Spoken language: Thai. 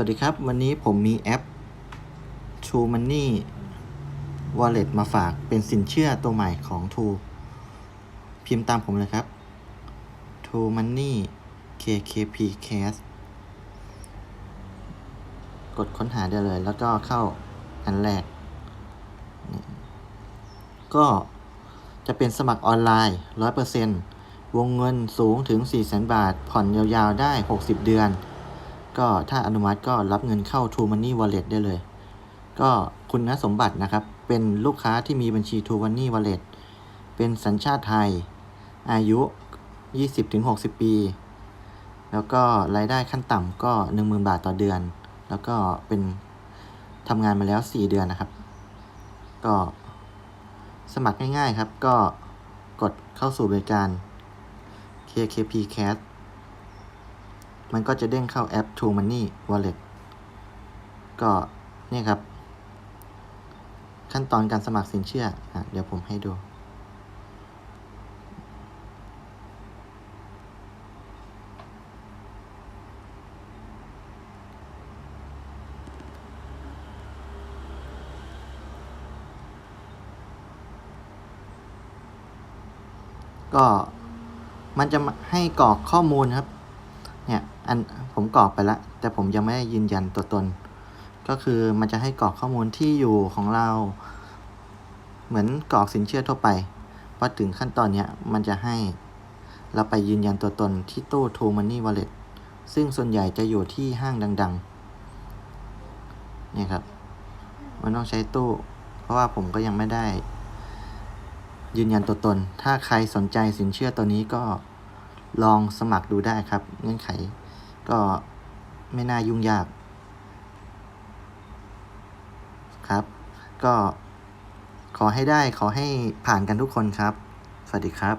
วัสดีครับ วันนี้ผมมีแอป True Money Wallet มาฝากเป็นสินเชื่อตัวใหม่ของ True พิมพ์ตามผมเลยครับ True Money KKP Cash กดค้นหาได้เลย แล้วก็เข้าอันแรก ก็จะเป็นสมัครออนไลน์ 100%วงเงินสูงถึง 400,000 บาท ผ่อนยาวๆ ได้ 60 เดือน ก็ถ้าอนุมัติก็รับเงินเข้า True Money Wallet ได้เลย ก็คุณสมบัตินะครับ เป็นลูกค้าที่มีบัญชี True Money Wallet เป็นสัญชาติไทย อายุ 20-60 ปี แล้วก็รายได้ขั้นต่ำก็ 10,000 บาทต่อเดือน แล้วก็เป็นทำงานมาแล้ว 4 เดือนนะครับ ก็สมัครง่ายๆครับ ก็กดเข้าสู่บริการ KKP Cash มันก็จะเด้งเข้าแอป True Money Wallet ก็นี่ครับ ขั้นตอนการสมัครสินเชื่ออเดี๋ยวผมให้ดู ก็มันจะให้กรอกข้อมูลครับ เนี่ยอันผมกรอกไปแล้ว แต่ผมยังไม่ได้ยืนยันตัวตน ก็คือมันจะให้กรอกข้อมูลที่อยู่ของเรา เหมือนกรอกสินเชื่อทั่วไปพอถึงขั้นตอนเนี้ยมันจะให้เราไปยืนยันตัวตนที่ตู้ True Money Wallet ซึ่งส่วนใหญ่จะอยู่ที่ห้างดังๆเนี่ยครับ มันต้องใช้ตู้ เพราะว่าผมก็ยังไม่ได้ ยืนยันตัวตน ถ้าใครสนใจสินเชื่อตัวนี้ก็ ลองสมัครดูได้ครับ เงื่อนไข ก็ไม่น่ายุ่งยาก ครับ ก็ขอให้ได้ขอให้ผ่านกันทุกคนครับ สวัสดีครับ